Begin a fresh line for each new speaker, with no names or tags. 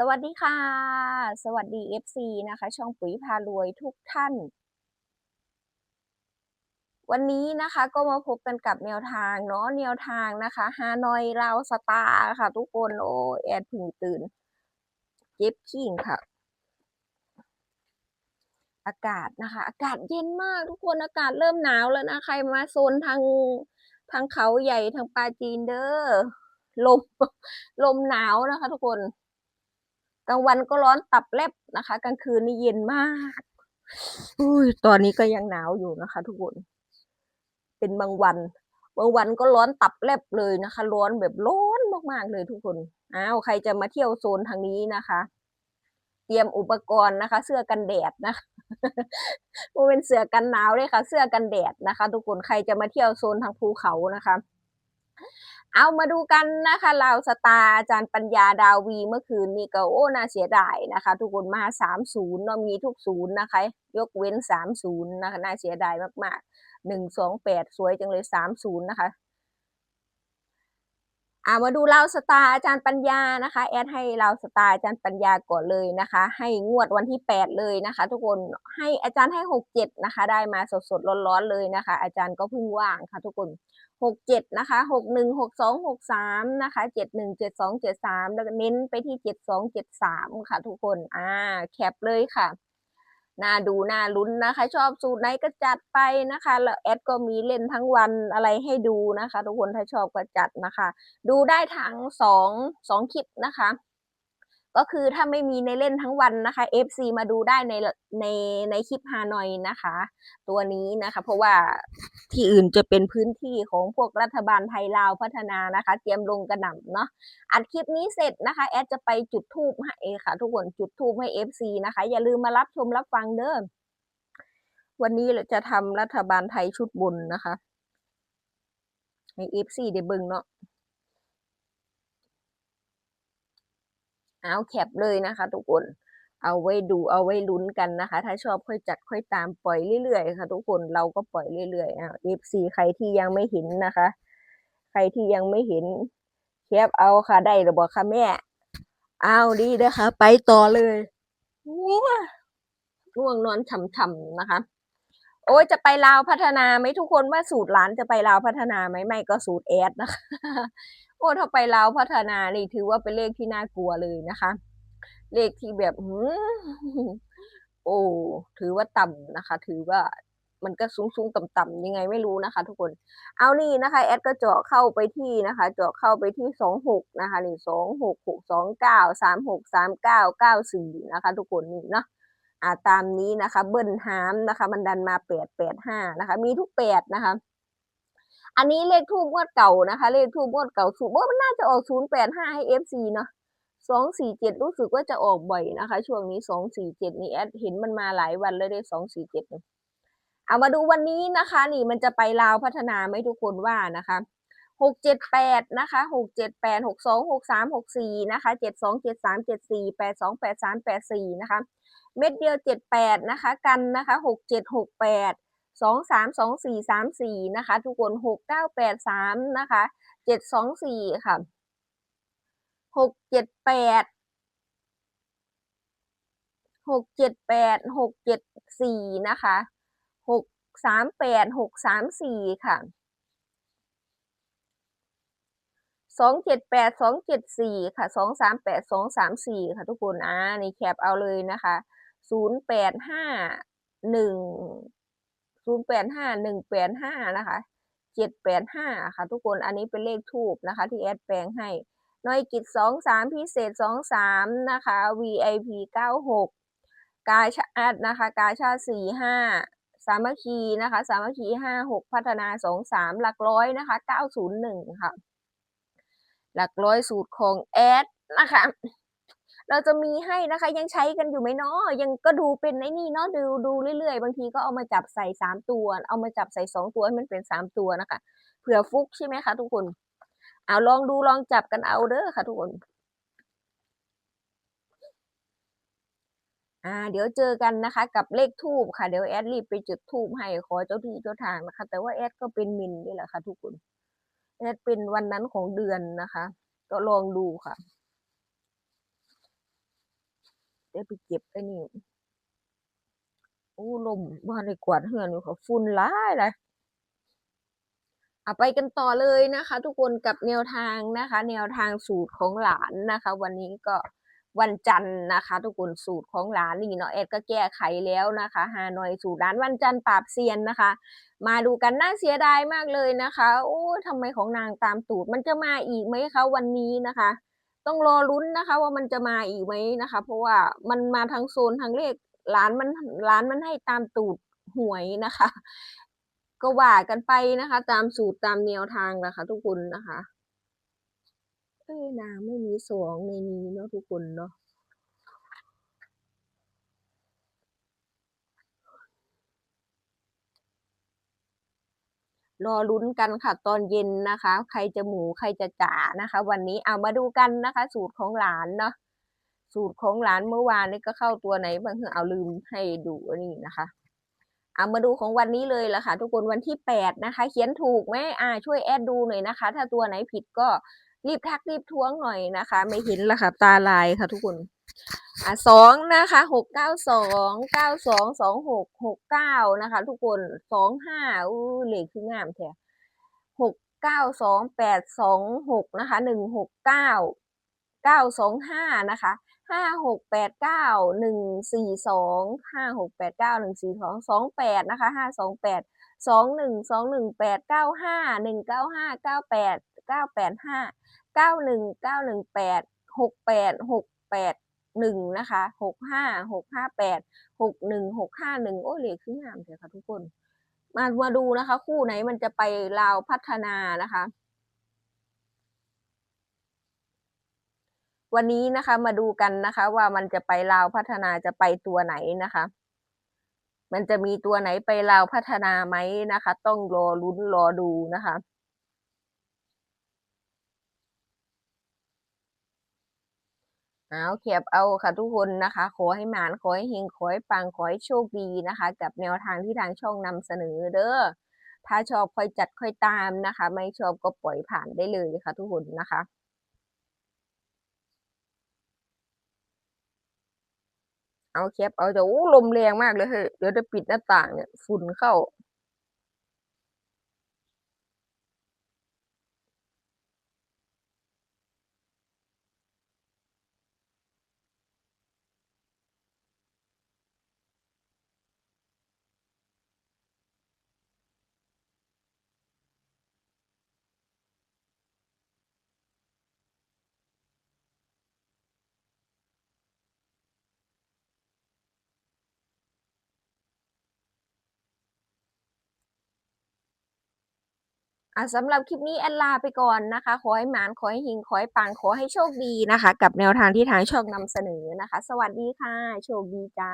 สวัสดีค่ะ สวัสดี FC นะคะ ช่องปุ๋ยพารวยทุกท่าน วันนี้นะคะก็มาพบกันกับแนวทางเนาะแนวทางนะคะฮานอยลาวสตาร์ค่ะ ทุกคนโอ้แอดเพึ่งตื่นเจ็บขิงค่ะ อากาศนะคะ อากาศเย็นมากทุกคนอากาศเริ่มหนาวแล้วนะใครมาโซนทางทางเขาใหญ่ทางปาจีนเด้อลมลมหนาวนะคะ ทุกคน กลางวันก็ร้อนตับแลบนะคะ กลางคืนนี่เย็นมากอุ้ยตอนนี้ก็ยังหนาวอยู่นะคะ ทุกคน เป็นบางวันบางวันก็ร้อนตับแลบเลยนะคะ ร้อนแบบร้อนมากๆเลยทุกคนอ้าวใครจะมาเที่ยวโซนทางนี้นะคะ เตรียมอุปกรณ์นะคะ เสื้อกันแดดนะคะมันเป็นเสื้อกันหนาวเลยค่ะ เสื้อกันแดดนะคะ ทุกคนใครจะมาเที่ยวโซนทางภูเขานะคะ เอามาดูกันนะคะลาวสตาร์อาจารย์ปัญญาดาวีเมื่อคืนนี้ก็โอ้น่าเสียดายนะคะ ทุกคนมาสามศูนย์เนามีทุกศูนย์นะคะ ยกเว้นสามศูนย์นะคะน่าเสียดายมากๆหนึ่งสองแปดสวยจังเลยสามศูนย์นะคะอามาดูลาวสตาร์อาจารย์ปัญญานะคะ แอดให้ลาวสตาร์อาจารย์ปัญญาก่อนเลยนะคะ ให้งวดวันที่แปดเลยนะคะ ทุกคนให้อาจารย์ให้หกเจ็ดนะคะ ได้มาสดๆร้อนๆเลยนะคะ อาจารย์ก็เพิ่งว่างค่ะ ทุกคน หกเจ็ดนะคะหกหนึ่งหกสองหกสามนะคะเจ็ดหนึ่งเจ็ดสองเจ็ดสามแล้วก็เน้นไปที่เจ็ดสองเจ็ดสามค่ะทุกคนอ่าแคปเลยค่ะน่าดูน่าลุ้นนะคะ ชอบสูตรไหนก็จัดไปนะคะ แล้วแอดก็มีเล่นทั้งวันอะไรให้ดูนะคะ ทุกคนถ้าชอบก็จัดนะคะ ดูได้ทั้งสองสองคลิปนะคะ ก็คือถ้าไม่มีในเล่นทั้งวันนะคะ FC มาดูได้ในในในคลิปฮานอยนะคะ ตัวนี้นะคะ เพราะว่าที่อื่นจะเป็นพื้นที่ของพวกรัฐบาลไทยลาวพัฒนานะคะ เตรียมลงกระหน่ำเนาะอัดคลิปนี้เสร็จนะคะ แอดจะไปจุดทูบให้ค่ะ ทุกคนจุดทูบให้ FC นะคะ อย่าลืมมารับชมรับฟังเด้อวันนี้เราจะทำรัฐบาลไทยชุดบนนะคะ ให้ FC ได้เบิ่งเนาะ เอาแคปเลยนะคะ ทุกคน เอาไว้ดูเอาไว้ลุ้นกันนะคะ ถ้าชอบค่อยจัดค่อยตามปล่อยเรื่อยๆค่ะ ทุกคนเราก็ปล่อยเรื่อยๆอ่า FC ใครที่ยังไม่เห็นนะคะ ใครที่ยังไม่เห็นแคปเอาค่ะได้หรือบอกค่ะแม่เอาดีนะคะ ไปต่อเลยง่วงนอนฉ่ำๆนะคะ โอ้ยจะไปลาวพัฒนาไหมทุกคนว่าสูตรหลานจะไปลาวพัฒนาไหมไม่ก็สูตรแอดนะคะ โอ้ถ้าไปลาวพัฒนานี่ถือว่าเป็นเลขที่น่ากลัวเลยนะคะ เลขที่แบบหืมโอ้ถือว่าต่ำนะคะ ถือว่ามันก็สูงสูงต่ำต่ำยังไงไม่รู้นะคะ ทุกคน เอานี่นะคะแอดก็เจาะเข้าไปที่นะคะ เจาะเข้าไปที่สองหกนะคะนี่สองหกหกสองเก้าสามหกสามเก้าเก้าสี่นะคะ ทุกคนนี่เนาะอ่าตามนี้นะคะ เบิ้ลฮามนะคะ มันดันมาแปดแปดห้านะคะ มีทุกแปดนะคะ อันนี้เลขทูบงวดเก่านะคะ เลขทูบงวดเก่าสูบว่ามันน่าจะออกศูนย์แปดห้าให้เอฟซีเนาะสองสี่เจ็ดรู้สึกว่าจะออกบ่อยนะคะ ช่วงนี้สองสี่เจ็ดนี่แอดเห็นมันมาหลายวันเลยได้สองสี่เจ็ดเอามาดูวันนี้นะคะ นี่มันจะไปลาวพัฒนาไหมทุกคนว่านะคะหกเจ็ดแปดนะคะหกเจ็ดแปดหกสองหกสามหกสี่นะคะเจ็ดสองเจ็ดสามเจ็ดสี่แปดสองแปดสามแปดสี่นะคะ เม็ดเดียวเจ็ดแปดนะคะ กันนะคะหกเจ็ดหกแปด สองสามสองสี่สามสี่นะคะ ทุกคนหกเก้าแปดสามนะคะเจ็ดสองสี่ค่ะหกเจ็ดแปดหกเจ็ดแปดหกเจ็ดสี่นะคะหกสามแปดหกสามสี่ค่ะสองเจ็ดแปดสองเจ็ดสี่ค่ะสองสามแปดสองสามสี่ค่ะทุกคนอ่านี่แคปเอาเลยนะคะศูนย์แปดห้าหนึ่ง ศูนย์แปดห้าหนึ่งแปดห้านะคะเจ็ดแปดห้าค่ะ ทุกคนอันนี้เป็นเลขทูบนะคะ ที่แอดแปลงให้น้อยกิจสองสามพิเศษสองสามนะคะ VIP เก้าหกกาชาตินะคะ กาชาติสี่ห้าสามัคคีนะคะ สามัคคีห้าหกพัฒนาสองสามหลักร้อยนะคะเก้าศูนย์หนึ่งค่ะ หลักร้อยสูตรของแอดนะคะ เราจะมีให้นะคะ ยังใช้กันอยู่ไหมเนาะยังก็ดูเป็นไอ้นี่เนาะดูดูเรื่อยๆ บางทีก็เอามาจับใส่สามตัว เอามาจับใส่สองตัวให้มันเป็นสามตัวนะคะเผื่อฟุกใช่ไหมคะทุกคนเอาลองดูลองจับกันเอาเด้อค่ะ ทุกคนอ่าเดี๋ยวเจอกันนะคะ กับเลขทูบค่ะเดี๋ยวแอดรีบไปจุดทูบให้ขอเจ้าที่เจ้าทางนะคะ แต่ว่าแอดก็เป็นมินนี่แหละค่ะ ทุกคนแอดเป็นวันนั้นของเดือนนะคะ ก็ลองดูค่ะ ได้ไปเก็บไอ้นี่โอ้ลมบ้านในกวาดเฮือนอยู่เขาฝุ่นร้ายเลยเอาไปกันต่อเลยนะคะ ทุกคนกับแนวทางนะคะ แนวทางสูตรของหลานนะคะ วันนี้ก็วันจันทร์นะคะ ทุกคนสูตรของหลานนี่เนาะแอดก็แก้ไขแล้วนะคะฮานอยสูตรร้านวันจันทร์ปราบเซียนนะคะ มาดูกันน่าเสียดายมากเลยนะคะ โอ้ทำไมของนางตามตูดมันจะมาอีกไหมคะวันนี้นะคะ ต้องรอลุ้นนะคะ ว่ามันจะมาอีกไหมนะคะ เพราะว่ามันมาทางโซนทางเลขร้านมันร้านมันให้ตามตูดหวยนะคะ ก็ว่ากันไปนะคะ ตามสูตรตามแนวทางนะคะ ทุกคนนะคะเอ้นางไม่มีสองในนี้เนาะทุกคนเนาะ รอลุ้นกันค่ะตอนเย็นนะคะ ใครจะหมูใครจะจ๋านะคะ วันนี้เอามาดูกันนะคะ สูตรของหลานเนาะสูตรของหลานเมื่อวานนี้ก็เข้าตัวไหนบางทีเอาลืมให้ดูนี่นะคะเอามาดูของวันนี้เลยละค่ะ ทุกคนวันที่แปดนะคะ เขียนถูกไหมอ่า ช่วยแอดดูหน่อยนะคะ ถ้าตัวไหนผิดก็รีบทักรีบท้วงหน่อยนะคะ ไม่เห็นละค่ะตาลายค่ะทุกคน อะสองนะคะหกเก้าสองเก้าสองสองหกหกเก้านะคะ ทุกคนสองห้าอู้เหล็กคืองามแท้หกเก้าสองแปดสองหกนะคะหนึ่งหกเก้าเก้าสองห้านะคะห้าหกแปดเก้าหนึ่งสี่สองห้าหกแปดเก้าหนึ่งสี่สองสองแปดนะคะห้าสองแปดสองหนึ่งสองหนึ่งแปดเก้าห้าหนึ่งเก้าห้าเก้าแปดเก้าแปดห้าเก้าหนึ่งเก้าหนึ่งแปดหกแปดหกแปด หนึ่งนะคะหกห้าหกห้าแปดหกหนึ่งหกห้าหนึ่งโอ้เหล็กขึ้นงามเถอะค่ะทุกคน มามาดูนะคะ คู่ไหนมันจะไปลาวพัฒนานะคะ วันนี้นะคะมาดูกันนะคะ ว่ามันจะไปลาวพัฒนาจะไปตัวไหนนะคะ มันจะมีตัวไหนไปลาวพัฒนาไหมนะคะ ต้องรอลุ้นรอดูนะคะ เอาแคบเอาค่ะทุกคนนะคะ ขอให้หมานขอให้เฮงขอให้ปังขอให้โชคดีนะคะ กับแนวทางที่ทางช่องนำเสนอเด้อถ้าชอบค่อยจัดค่อยตามนะคะ ไม่ชอบก็ปล่อยผ่านได้เลยค่ะ ทุกคนนะคะเอาแคปเอาจะโอ้ลมแรงมากเลยเฮ้ยเดี๋ยวจะปิดหน้าต่างเนี่ยฝุ่นเข้า อะสำหรับคลิปนี้แอนลาไปก่อนนะคะ ขอให้หมาน ขอให้หิง ขอให้ปัง ขอให้โชคดีนะคะ กับแนวทางที่ทางช่องนำเสนอนะคะ สวัสดีค่ะ โชคดีจ้า